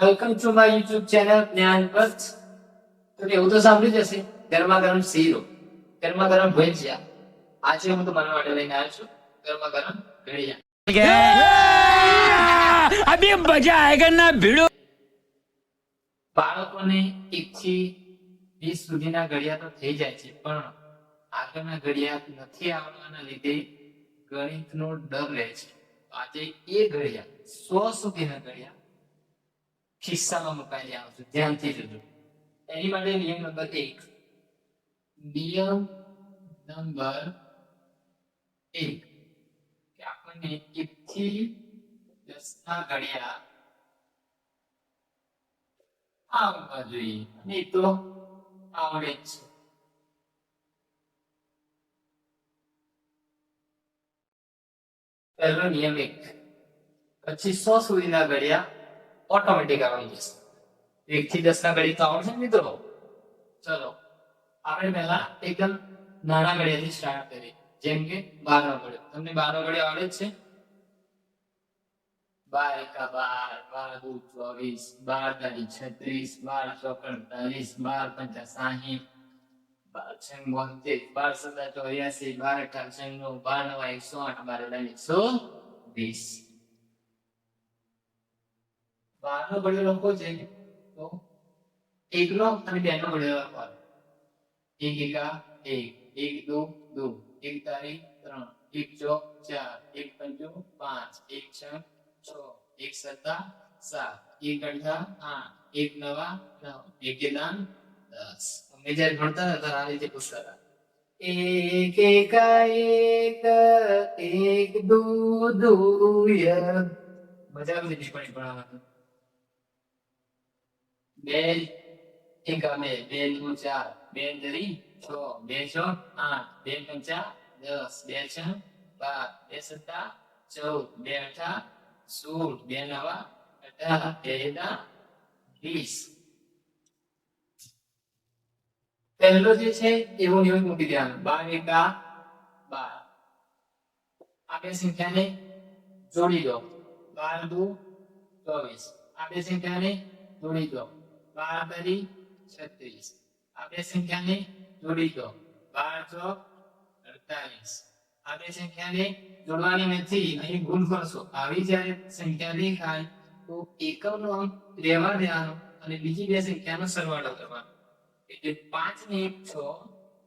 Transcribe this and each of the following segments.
Welcome to my YouTube channel Gyan Path તો એવું તો સાંભળ્યું જશે ગરમા ગરમ શીરો ગરમા ગરમ ભજીયા. આજે હું તમારા માટે લઈને આવ્યો છું ગરમા ગરમ ભજીયા અભી મજા આયેગા ના ભીડો. બાળકોને એક થી વીસ સુધીના ઘડિયા તો થઈ જાય છે પણ આગળના ઘડિયા નથી આવવાના લીધે ગણિતનો ડર રહે છે. આજે એ ઘડિયા સો સુધીના ઘડિયા ખિસ્સામાં મુકાઈ આવશે ધ્યાનથી જોજો. એની માટે નિયમ નંબર એક. નિયમ નંબર એક. કે આપણને એકથી દસના ઘડિયા આવવા જોઈએ. નહીં તો આવડે જ છે. પહેલો નિયમ એક. પછી સો સુધીના ઘડિયા ઓટોમેટિક આવી જશે એક થી દસ ના ગણિત આવડશે મિત્રો? ચલો, આપણે પહેલા એકદમ નાના ઘડિયાથી સ્ટાર્ટ કરીએ. જેમ કે બાર નો ઘડિયો તમને બાર નો ઘડિયો આવડે છે? બાર એકા બાર બાર દુ ચોવીસ, બાર તારી છત્રીસ, બાર ચોક અડતાલીસ બાર પંચા સાહીઠ, બાર છંગ બોતેર બાર સદા ચોર્યાસી, બાર અઠાર છન્નું બાર નવા એકસો આઠ, બાર એકસો વીસ. બાર નો ઘડિયો લખો છે તો એકનો અને બેનો ઘડિયો લખવાનો એક, એકા એક એક, દો દો, એક તારીખ ત્રણ, એક ચોક ચાર, એક, પંચો, પાંચ, એક, છ છ, એક સત્તા સાત, એક, અડધા, આઠ, એક, નવા, નવ, એક દાન દસ. અમે જયારે ભણતા હતા ત્યારે આ રીતે પૂછતા એક, એકા એક એક, દો દુય મજા આવી હતી પણ ભણાવવાનું બે એકા બે બે દુ ચાર. બે તરી છ. બે છ, આઠ. બે પંચા દસ. બે છ, બાર. બે સત્તા, ચૌદ. બે અઠા, સોળ. બે નવા, અઢાર. બે પહેલો જે છે એવું એવું મૂકી દેવાનું. બાર એકા બાર. આ બે સંખ્યાને જોડી દો. બાર દુ, ચોવીસ. આ બે સંખ્યાને જોડી દો. બાર તરી છત્રીસ. આ બે સંખ્યાને જોડી દો. બાર ચોક અડતાલીસ. આ બે સંખ્યાને જોડવાની નથી, અહીં ભૂલ કરશો. આવી જ્યારે સંખ્યા દેખાય, તો એકમનો અંક રહેવા દેવાનો અને બીજી બે સંખ્યાનો સરવાળો કરવાનો. એટલે પાંચ ને એક છ,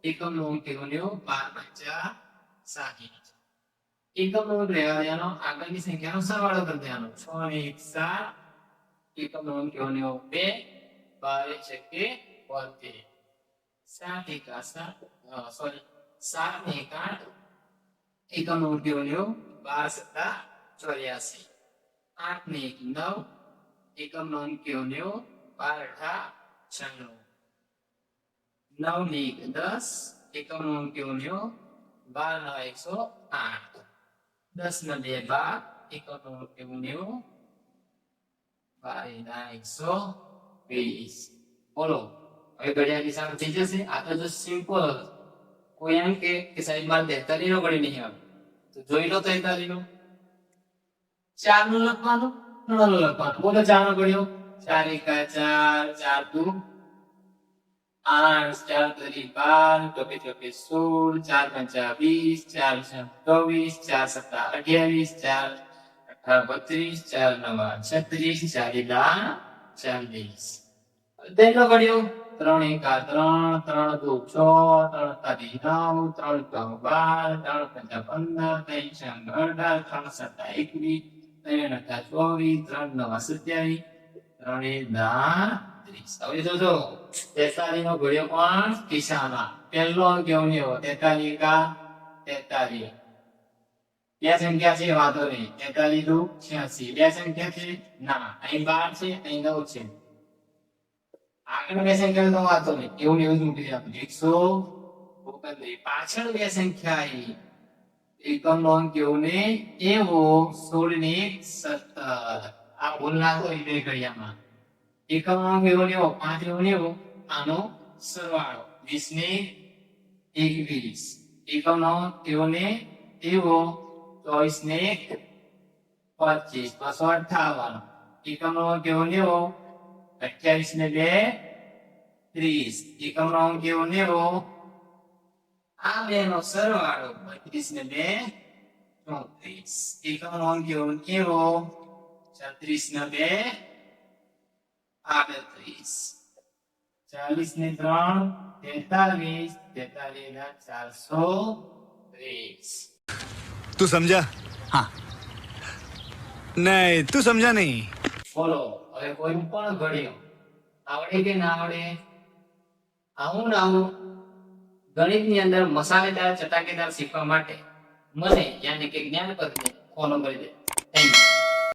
એકમનો અંક લેવો બાર પંચા સાહીઠ એકમનો અંક રહેવા દેવાનો, આગળની સંખ્યાનો સરવાળો કરી છ એક સાત, એકમનો અંક લેવો બે બાર છકે બોતેર સાત એકા સાત સોરી સાત એક એકમ ઉર્ગ્યો લ્યો બાર સત્તા ચોર્યાસી આઠ ને એક નવ એકમ નો અંક્યો લ્યો બાર અઠા છન્નું નવ ને એક દસ એકમ નો અંક્યો બાર નવ એકસો આઠ દસ ને બે બાર એકમ નો અંક્યો લ્યો બાર એકસો વીસ બોલો હવે ઘડિયાળની સામે થઈ જશે. આ તો જો સિમ્પલ કોઈ એમ કે કે સાહેબ મારે તેતાલી નો ગણી નહીં આવે તો જોઈ લો તેતાલી નો ચારનું લખવાનું ત્રણનું લખવાનું. બોલો ચાર નો ગણ્યો ચાર એકા ચાર ચાર દુ. આઠ, ચાર તરી બાર, ચોકે ચોકે સોળ, ચાર પંચા વીસ, ચાર ચોવીસ, ચાર સત્તા અઠ્યાવીસ, ચાર અઠા બત્રીસ, ચાર નવા છત્રીસ, ચાર એકા ચાલીસ તેટલો કર્યો ત્રણ એકા ત્રણ ત્રણ દુ છ, ત્રણ તારી નવ, ત્રણ ત્રણ બાર, ત્રણ પંચા પંદર, ત્રણ છ અઢાર, ત્રણ સત્તા એકવીસ, ત્રણ અઠા ચોવીસ, ત્રણ નવા સત્યાવીસ, ત્રણ દા ત્રીસ. હવે જોજો તેતાલી નો ઘડિયો પણ કિસ્સામાં પહેલો અંક એવો તેતાલી કા તેતાલીસ. બે સંખ્યા છે વાંધો નહીં તેતાલીસ લીધું છ્યાસી. બે સંખ્યા છે, ના. અહીં બાર છે, અહીં નવ છે. આગળ બે સંખ્યા તો વાંધો નહીં એવું એવું મૂકી દેવાનું એકસો ઓગણત્રીસ. પાછળ બે સંખ્યા આવી એકમ નો અંક કેવો ને? એવો સોળ ને સત્તર. આ ભૂલ ના હોય બે ઘડિયામાં એકમ અંક એવો ને એવો? પાંચ એવો ને એવો? આનો સરવાળો. વીસ ને એકવીસ. એકમ નો એવો ને? એવો ચોવીસ ને એક, પચીસ. બસો અઠાવન. એકમ નો અંક એવો ને એવો અઠ્યાવીસ ને બે, ત્રીસ. એકમ નો અંક એવો નેવો, આ બે નો સરવાળો બત્રીસ ને બે, ચોત્રીસ. એકમ નો અંક એવો નેવો, છત્રીસ ને બે, આડત્રીસ. ચાલીસ ને ત્રણ, તેતાલીસ. તેતાલીસ ચારસો ત્રીસ તું સમજા? હા. નહીં તું સમજા નહીં. બોલો હવે કોઈ પણ ઘડ્યો આવડે કે ના આવડે આવું ના આવું ગણિતની અંદર મસાલેદાર ચટાકેદાર શીખવા માટે મને યાની કે જ્ઞાનપતિને ફોલો કરી દે. Thank you